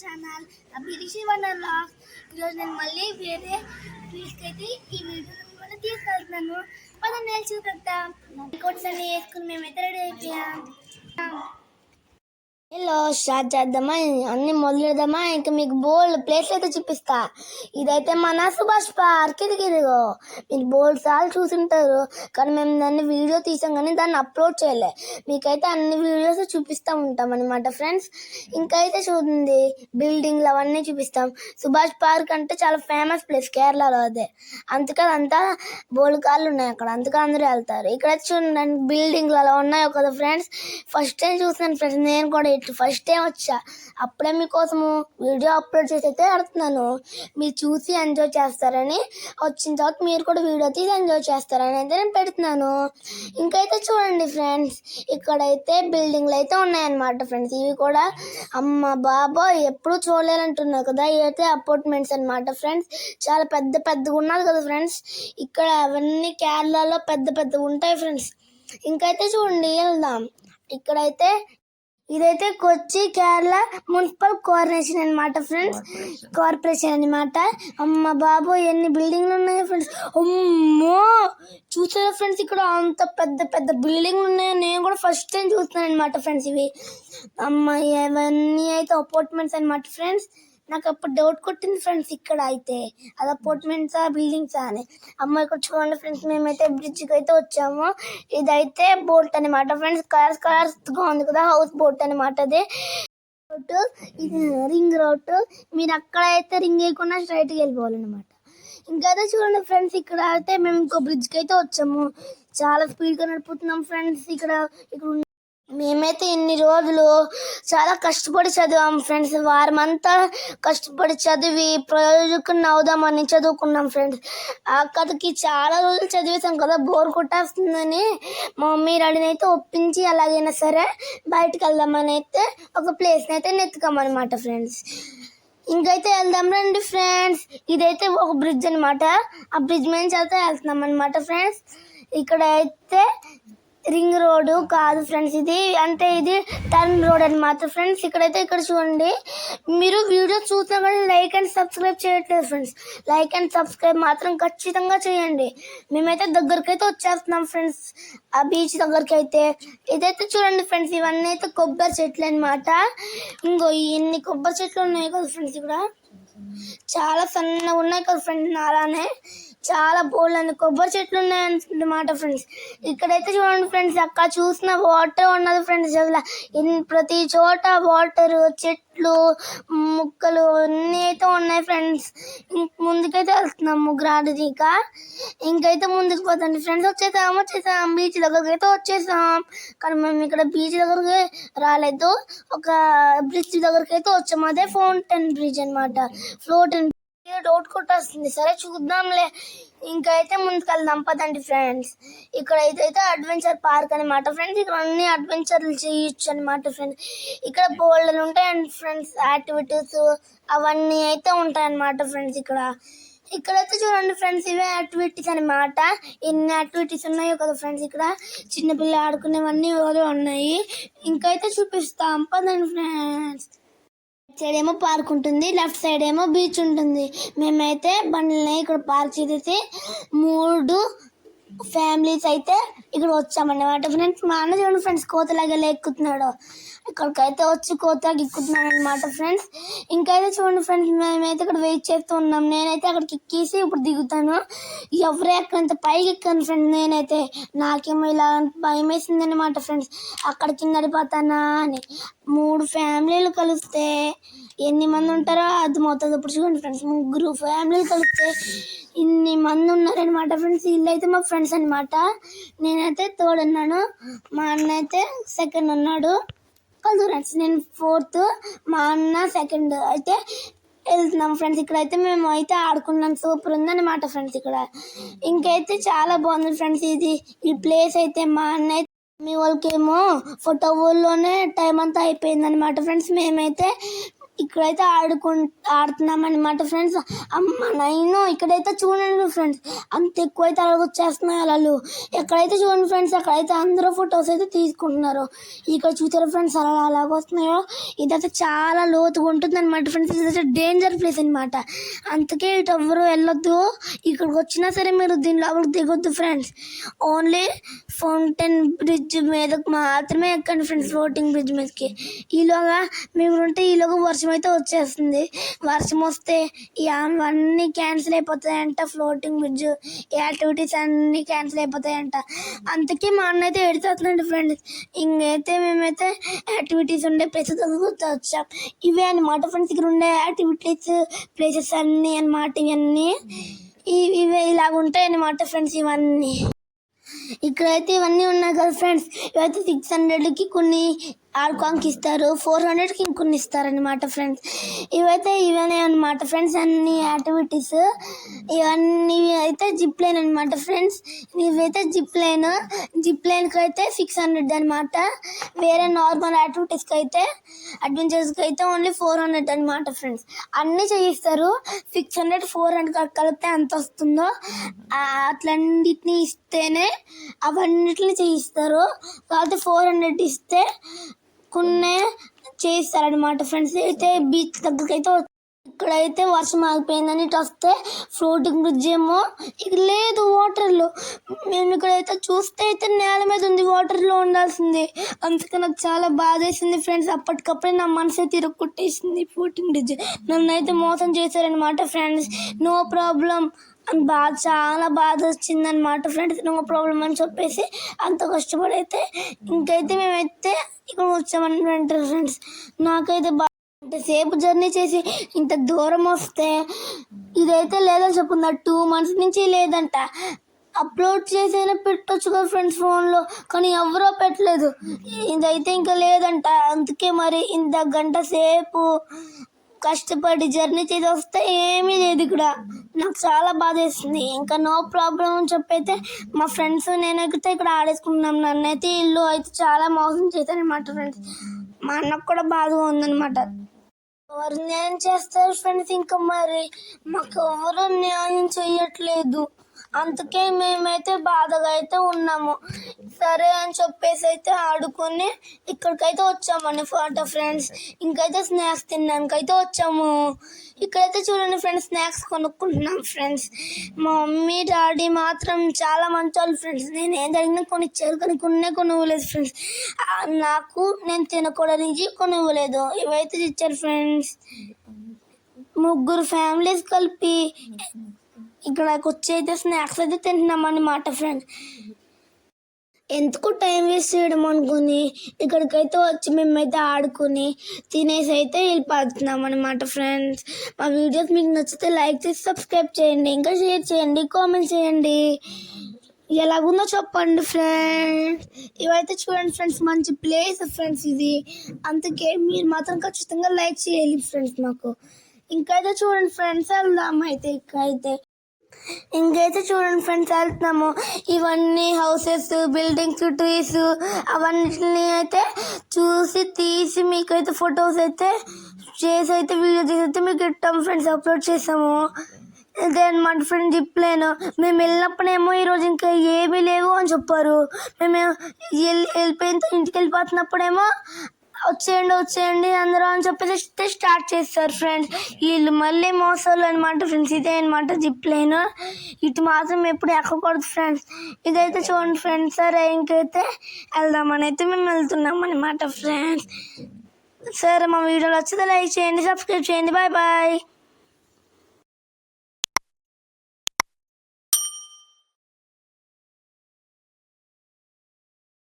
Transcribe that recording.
Channel. అభిరుచి wonder log ఈరోజు నేను మళ్ళీ వేరే ప్లేస్కి అయితే ఈ వీడియో మిమ్మల్ని తీసుకెళ్తున్నాను. పదం నేర్చు కదా కోట్స్ అన్ని వేసుకుని మేమైతే రెడీ అయిపోయాం. హలో స్టార్ట్ చేద్దామా? అన్ని మొదలెడదామా ఇంకా మీకు బోల్డ్ ప్లేస్ అయితే చూపిస్తా. ఇదైతే మన సుభాష్ పార్క్ ఇది ఇదిగో. మీరు బోల్డ్ సార్లు చూసింటారు. కానీ మేము దాన్ని వీడియో తీసాం కానీ దాన్ని అప్లోడ్ చేయలే. మీకైతే అన్ని వీడియోస్ చూపిస్తూ ఉంటాం అనమాట ఫ్రెండ్స్ ఇంకైతే చూడండి బిల్డింగ్లు అవన్నీ చూపిస్తాం. సుభాష్ పార్క్ అంటే చాలా ఫేమస్ ప్లేస్ కేరళలో అదే. అందుకే అంతా బోల్డ్ కాళ్ళు ఉన్నాయి అక్కడ. అందుకే అందరూ వెళ్తారు. ఇక్కడ చూడండి బిల్డింగ్లు అలా ఉన్నాయి కదా ఫ్రెండ్స్ ఫస్ట్ టైం చూస్తున్నాను ఫ్రెండ్స్ నేను కూడా నేను ఫస్ట్ టైం వచ్చా. అప్పుడే మీకోసము వీడియో అప్లోడ్ చేసి అయితే పెడుతున్నాను మీరు చూసి ఎంజాయ్ చేస్తారని వచ్చిన తర్వాత మీరు కూడా వీడియో తీసి ఎంజాయ్ చేస్తారని అయితే నేను పెడుతున్నాను. ఇంకైతే చూడండి ఫ్రెండ్స్ ఇక్కడైతే బిల్డింగ్లు అయితే ఉన్నాయన్నమాట ఫ్రెండ్స్ ఇవి కూడా అమ్మ బాబో ఎప్పుడు చూడలేరంటున్నారు కదా? ఇవి అయితే అపార్ట్మెంట్స్ అన్నమాట ఫ్రెండ్స్ చాలా పెద్ద పెద్దగా ఉన్నారు కదా ఫ్రెండ్స్ ఇక్కడ అవన్నీ కేరళలో పెద్ద పెద్దగా ఉంటాయి ఫ్రెండ్స్ ఇంకైతే చూడండి వెళ్దాం. ఇక్కడైతే ఇదైతే కొచ్చి కేరళ మున్సిపల్ కార్పొరేషన్ అన్నమాట ఫ్రెండ్స్. కార్పొరేషన్. అన్నమాట. అమ్మ బాబు ఎన్ని బిల్డింగ్లు ఉన్నాయి ఫ్రెండ్స్? అమ్మో! చూసారా ఫ్రెండ్స్ ఇక్కడ అంత పెద్ద పెద్ద బిల్డింగ్లు ఉన్నాయి. నేను కూడా ఫస్ట్ టైం చూస్తున్నాను అనమాట ఫ్రెండ్స్ ఇవి. అమ్మ ఇవన్నీ అయితే అపార్ట్మెంట్స్ అన్నమాట ఫ్రెండ్స్. నాకు అప్పుడు డౌట్ కొట్టింది ఫ్రెండ్స్ ఇక్కడ అయితే. అది అపార్ట్మెంట్సా బిల్డింగ్సా అని. అమ్మ ఇక్కడ చూడండి ఫ్రెండ్స్ మేమైతే బ్రిడ్జ్కి అయితే వచ్చాము. ఇదైతే బోట్ అనమాట ఫ్రెండ్స్. కలర్స్ కలర్స్గా ఉంది కదా హౌస్ బోట్ అనమాట అది. రోడ్ ఇది రింగ్ రోడ్ మీరు అక్కడ అయితే రింగ్ వేయకుండా స్ట్రైట్కి వెళ్ళిపోవాలన్నమాట. ఇంకా అయితే చూడండి ఫ్రెండ్స్ ఇక్కడ అయితే మేము ఇంకో బ్రిడ్జ్కి అయితే వచ్చాము. చాలా స్పీడ్గా నడుపుతున్నాం ఫ్రెండ్స్ ఇక్కడ ఇక్కడ ఉన్న- మేమైతే ఇన్ని రోజులు చాలా కష్టపడి చదివాం ఫ్రెండ్స్. వారం అంతా కష్టపడి చదివి ప్రయోజకుని అవుదామని చదువుకున్నాం ఫ్రెండ్స్. ఆ కథకి చాలా రోజులు చదివేసాం కదా బోర్ కొట్టేస్తుందని మా మమ్మీ రెడీని అయితే ఒప్పించి అలాగైనా సరే బయటకు వెళ్దామని అయితే ఒక ప్లేస్ని అయితే నెత్తుకామన్నమాట ఫ్రెండ్స్. ఇంకైతే వెళ్దాం రండి ఫ్రెండ్స్. ఇదైతే ఒక బ్రిడ్జ్ అనమాట ఆ బ్రిడ్జ్ మీద వెళ్తే వెళ్తున్నాం అనమాట ఫ్రెండ్స్. ఇక్కడ అయితే రింగ్ రోడ్ కాదు ఫ్రెండ్స్. ఇది అంటే ఇది టర్న్ రోడ్ అనమాట ఫ్రెండ్స్ ఇక్కడైతే ఇక్కడ చూడండి. మీరు వీడియో చూసినా కానీ లైక్ అండ్ సబ్స్క్రైబ్ చేయట్లేదు ఫ్రెండ్స్. లైక్ అండ్ సబ్స్క్రైబ్ మాత్రం ఖచ్చితంగా చేయండి. మేమైతే దగ్గరికి అయితే వచ్చేస్తున్నాం ఫ్రెండ్స్. ఆ బీచ్ దగ్గరికి అయితే ఇదైతే చూడండి ఫ్రెండ్స్ ఇవన్నీ అయితే కొబ్బరి చెట్లు అనమాట ఇంకో ఎన్ని కొబ్బరి చెట్లు ఉన్నాయి కదా ఫ్రెండ్స్ ఇక్కడ. చాలా సన్నగా ఉన్నాయి కదా ఫ్రెండ్స్ నాలానే. చాలా బోల్డ్ కొబ్బరి చెట్లు ఉన్నాయన్నమాట ఫ్రెండ్స్ ఇక్కడైతే చూడండి ఫ్రెండ్స్ అక్కడ చూసిన వాటర్ ఉన్నది ఫ్రెండ్స్ అసలు ప్రతి చోట వాటర్ చెట్లు ముక్కలు అన్నీ అయితే ఉన్నాయి ఫ్రెండ్స్ ముందుకైతే వెళ్తున్నాం ముగ్గురు ఆడదిక. ఇంకైతే ముందుకు పోతండి ఫ్రెండ్స్ వచ్చేసాం వచ్చేసాం. బీచ్ దగ్గరికి అయితే వచ్చేసాం. కానీ మేము ఇక్కడ బీచ్ దగ్గరికి రాలేదు. ఒక బ్రిడ్జ్ దగ్గరికి అయితే వచ్చాము అదే ఫౌంటైన్ బ్రిడ్జ్ అనమాట ఫ్లోటైన్ డౌట్ కొట్టేస్తుంది. సరే చూద్దాంలే. ఇంకైతే ముందుకెళ్దాం. పదండి ఫ్రెండ్స్ ఇక్కడ అయితే అడ్వెంచర్ పార్క్ అనమాట ఫ్రెండ్స్ ఇక్కడ అన్ని అడ్వెంచర్లు చేయొచ్చు అనమాట ఫ్రెండ్స్ ఇక్కడ బోల్డర్ ఉంటాయండి ఫ్రెండ్స్ యాక్టివిటీస్ అవన్నీ అయితే ఉంటాయన్నమాట ఫ్రెండ్స్ ఇక్కడ. ఇక్కడైతే చూడండి ఫ్రెండ్స్ ఇవే యాక్టివిటీస్ అనమాట ఎన్ని యాక్టివిటీస్ ఉన్నాయో కదా ఫ్రెండ్స్ ఇక్కడ. చిన్నపిల్లలు ఆడుకునేవన్నీ ఉన్నాయి. ఇంకైతే చూపిస్తాం. పదండి ఫ్రెండ్స్ సైడ్ ఏమో పార్క్ ఉంటుంది లెఫ్ట్ సైడ్ ఏమో బీచ్ ఉంటుంది. మేమైతే బండ్లని ఇక్కడ పార్క్ చేసేసి మూడు ఫ్యామిలీస్ అయితే ఇక్కడ వచ్చామన్నమాట. ఫ్రెండ్స్ మా అన్న చూడండి ఫ్రెండ్స్ కోతలాగా లేక్కుతున్నాడు. ఇక్కడికైతే వచ్చి కోత గిక్కుతున్నాను అనమాట ఫ్రెండ్స్ ఇంకైతే చూడండి ఫ్రెండ్స్ మేమైతే ఇక్కడ వెయిట్ చేస్తూ ఉన్నాం. నేనైతే అక్కడికి ఎక్కేసి ఇప్పుడు దిగుతాను. ఎవరే ఎక్కడంత పైకి ఎక్కాను ఫ్రెండ్స్ నేనైతే నాకేమో ఇలా భయం వేసింది అనమాట ఫ్రెండ్స్ అక్కడ కింద అని. మూడు ఫ్యామిలీలు కలిస్తే ఎన్ని మంది ఉంటారో అర్థమవుతుంది. ఇప్పుడు చూడండి ఫ్రెండ్స్ ముగ్గురు ఫ్యామిలీలు కలిస్తే ఇన్ని మంది ఉన్నారనమాట ఫ్రెండ్స్ వీళ్ళు అయితే మా ఫ్రెండ్స్ అనమాట నేనైతే తోడున్నాను. మా అన్న అయితే సెకండ్ ఉన్నాడు. కలదు ఫ్రెండ్స్ నేను ఫోర్త్ మా అన్న సెకండ్. అయితే వెళ్తున్నాం ఫ్రెండ్స్. ఇక్కడైతే మేము అయితే ఆడుకున్నాం. సూపర్ ఉందన్నమాట ఫ్రెండ్స్ ఇక్కడ. ఇంకైతే చాలా బాగుంది ఫ్రెండ్స్ ఇది. ఈ ప్లేస్ అయితే మా అన్న అయితే మీ వాళ్ళకేమో ఫోటో ఊళ్ళోనే టైం అంతా అయిపోయింది అనమాట ఫ్రెండ్స్. మేమైతే ఇక్కడైతే ఆడుకు ఆడుతున్నాం అనమాట ఫ్రెండ్స్. అమ్మ నైను ఇక్కడైతే చూడండి ఫ్రెండ్స్. అంత ఎక్కువైతే అయితే వచ్చేస్తున్నాయి అలలు. ఎక్కడైతే చూడండి ఫ్రెండ్స్ అక్కడైతే అందరూ ఫొటోస్ అయితే తీసుకుంటున్నారు. ఇక్కడ చూసారు ఫ్రెండ్స్ అలా అలాగ వస్తున్నాయో? ఇదైతే చాలా లోతుగా ఉంటుంది అనమాట ఫ్రెండ్స్. ఇదైతే డేంజర్ ప్లేస్ అనమాట అందుకే ఇటు ఎవ్వరు వెళ్ళొద్దు. ఇక్కడికి వచ్చినా సరే మీరు దీని లోపలికి దిగొద్దు ఫ్రెండ్స్. ఓన్లీ ఫౌంటైన్ బ్రిడ్జ్ మీద మాత్రమే ఎక్కండి ఫ్రెండ్స్ ఫ్లోటింగ్ బ్రిడ్జ్ మీదకి. ఈలోగా మేము ఉంటే ఈలోగా వర్షం అయితే వచ్చేస్తుంది. వర్షం వస్తే ఈ అన్నీ క్యాన్సిల్ అయిపోతాయంట. ఫ్లోటింగ్ బ్రిడ్జ్ ఈ యాక్టివిటీస్ అన్నీ క్యాన్సిల్ అయిపోతాయంట. అందుకే మా అన్న అయితే ఎడిపోతున్నాడు ఫ్రెండ్స్ ఇంకైతే మేమైతే యాక్టివిటీస్ ఉండే ప్లేసెస్ వచ్చాం. ఇవే అనమాట ఫ్రెండ్స్ ఇక్కడ ఉండే యాక్టివిటీస్ ప్లేసెస్ అన్నీ అనమాట ఇవన్నీ. ఇవి ఇవే ఇలాగ ఉంటాయి అనమాట ఫ్రెండ్స్ ఇవన్నీ. ఇక్కడైతే ఇవన్నీ ఉన్నాయి కదా ఫ్రెండ్స్ ఇవైతే సిక్స్ హండ్రెడ్కి కొన్ని ఆడుకోనికి ఇస్తారు ఫోర్ హండ్రెడ్కి ఇంకొన్ని ఇస్తారనమాట ఫ్రెండ్స్ ఇవైతే ఇవన్నీ అనమాట ఫ్రెండ్స్ అన్ని యాక్టివిటీస్ ఇవన్నీ అయితే జిప్ లైన్ అనమాట ఫ్రెండ్స్ ఇవైతే జిప్ లైన్ జిప్ లైన్కి అయితే సిక్స్ హండ్రెడ్ అనమాట వేరే నార్మల్ యాక్టివిటీస్కి అయితే అడ్వెంచర్స్కి అయితే ఓన్లీ ఫోర్ హండ్రెడ్ అనమాట ఫ్రెండ్స్ అన్నీ చేయిస్తారు. సిక్స్ హండ్రెడ్ ఫోర్ హండ్రెడ్ కలిపితే ఎంత వస్తుందో అట్లన్నిటిని ఇస్తేనే అవన్నిటిని చేయిస్తారు. కాబట్టి ఫోర్ హండ్రెడ్ ఇస్తే కొన్ని చేస్తారనమాట ఫ్రెండ్స్. అయితే బీచ్ దగ్గరికి అయితే ఇక్కడైతే వర్షం ఆగిపోయిందని ఇటు వస్తే ఫ్లోటింగ్ బ్రిడ్జ్ ఏమో ఇక లేదు వాటర్లో మేము ఇక్కడైతే చూస్తే అయితే నేల మీద ఉంది వాటర్లో ఉండాల్సింది. అందుకే నాకు చాలా బాధ వేసింది ఫ్రెండ్స్. అప్పటికప్పుడే నా మనసు అయితే ఇరుక్కుట్టేసింది ఫ్లోటింగ్ బ్రిడ్జ్ నన్ను అయితే మోసం చేశారనమాట ఫ్రెండ్స్. నో ప్రాబ్లం బాగా బాధ చాలా బాధ వచ్చిందనమాట ఫ్రెండ్స్ నో ప్రాబ్లం అని చెప్పేసి అంత కష్టపడి అయితే ఇంకైతే మేమైతే ఇక్కడ వచ్చామన్నమాట ఫ్రెండ్స్ నాకైతే బాగా సేపు జర్నీ చేసి ఇంత దూరం వస్తే ఇదైతే లేదని చెప్పుందా? టూ మంత్స్ నుంచి లేదంట. అప్లోడ్ చేసైనా పెట్టొచ్చు కదా ఫ్రెండ్స్ ఫోన్లో కానీ ఎవరో పెట్టలేదు. ఇదైతే ఇంకా లేదంట. అందుకే మరి ఇంత గంట సేపు కష్టపడి జర్నీ చేసి వస్తే ఏమీ లేదు ఇక్కడ. నాకు చాలా బాధ వేస్తుంది. ఇంకా నో ప్రాబ్లం అని చెప్పైతే మా ఫ్రెండ్స్ నేను ఎక్కితే ఇక్కడ ఆడేసుకున్నాం నన్ను అయితే ఇల్లు అయితే చాలా మోసం చేశారనమాట ఫ్రెండ్స్ మా అన్నకు కూడా బాధగా ఉందన్నమాట. ఎవరు న్యాయం చేస్తారు ఫ్రెండ్స్ ఇంకా మరి మాకు ఎవరు న్యాయం చేయట్లేదు. అందుకే మేమైతే బాధగా అయితే ఉన్నాము. సరే అని చెప్పేసి అయితే ఆడుకొని ఇక్కడికైతే వచ్చామండి ఫోటో ఫ్రెండ్స్. ఇంకైతే స్నాక్స్ తినడానికైతే వచ్చాము. ఇక్కడైతే చూడండి ఫ్రెండ్స్ స్నాక్స్ కొనుక్కుంటున్నాం ఫ్రెండ్స్. మా మమ్మీ డాడీ మాత్రం చాలా మంచి వాళ్ళు ఫ్రెండ్స్. నేను ఏం జరిగినా కొనిచ్చారు కానీ కొన్నే కొనివ్వలేదు ఫ్రెండ్స్. నాకు నేను తినకూడనికి కొనివ్వలేదు. ఇవైతే ఇచ్చారు ఫ్రెండ్స్. ముగ్గురు ఫ్యామిలీస్ కలిపి ఇక్కడకి వచ్చి అయితే స్నాక్స్ అయితే తింటున్నాం అన్నమాట ఫ్రెండ్స్ ఎందుకు టైం వేస్ట్ చేయడం అనుకుని ఇక్కడికైతే వచ్చి మేమైతే ఆడుకుని తినేసి అయితే వెళ్ళిపోతున్నాం అనమాట ఫ్రెండ్స్ మా వీడియోస్ మీకు నచ్చితే లైక్ చేసి సబ్స్క్రైబ్ చేయండి. ఇంకా షేర్ చేయండి కామెంట్ చేయండి. ఎలాగుందో చెప్పండి ఫ్రెండ్స్ ఇవైతే చూడండి ఫ్రెండ్స్ మంచి ప్లేస్ ఫ్రెండ్స్ ఇది. అందుకే మీరు మాత్రం ఖచ్చితంగా లైక్ చేయాలి ఫ్రెండ్స్ మాకు. ఇంకైతే చూడండి ఫ్రెండ్స్ వెళ్దాం అయితే ఇక్కడైతే. ఇంకైతే చూడండి ఫ్రెండ్స్ వెళ్తున్నాము. ఇవన్నీ హౌసెస్ బిల్డింగ్స్ ట్రీస్ అవన్నిటిని అయితే చూసి తీసి మీకైతే ఫొటోస్ అయితే చేసి అయితే వీడియో తీసి అయితే మీకు ఇట్టాము ఫ్రెండ్స్ అప్లోడ్ చేసాము ఇదే అనమాట ఫ్రెండ్ చెప్పలేను మేము వెళ్ళినప్పుడేమో ఈరోజు ఇంకా ఏమీ లేవు అని చెప్పారు. మేము వెళ్ళి వెళ్ళిపోయిన ఇంటికి వెళ్ళిపోతున్నప్పుడేమో వచ్చేయండి వచ్చేయండి అందరూ అని చెప్పేసి స్టార్ట్ చేస్తారు ఫ్రెండ్స్ వీళ్ళు మళ్ళీ మోసాలు అనమాట ఫ్రెండ్స్ ఇదే అనమాట జిప్ లైన్ ఇటు మాత్రం ఎప్పుడు ఎక్కకూడదు ఫ్రెండ్స్ ఇదైతే చూడండి ఫ్రెండ్స్ సరే ఇంకైతే వెళ్దామని అయితే మేము వెళ్తున్నాం అనమాట ఫ్రెండ్స్ సరే మా వీడియోలు వచ్చేది లైక్ చేయండి సబ్స్క్రైబ్ చేయండి. Bye bye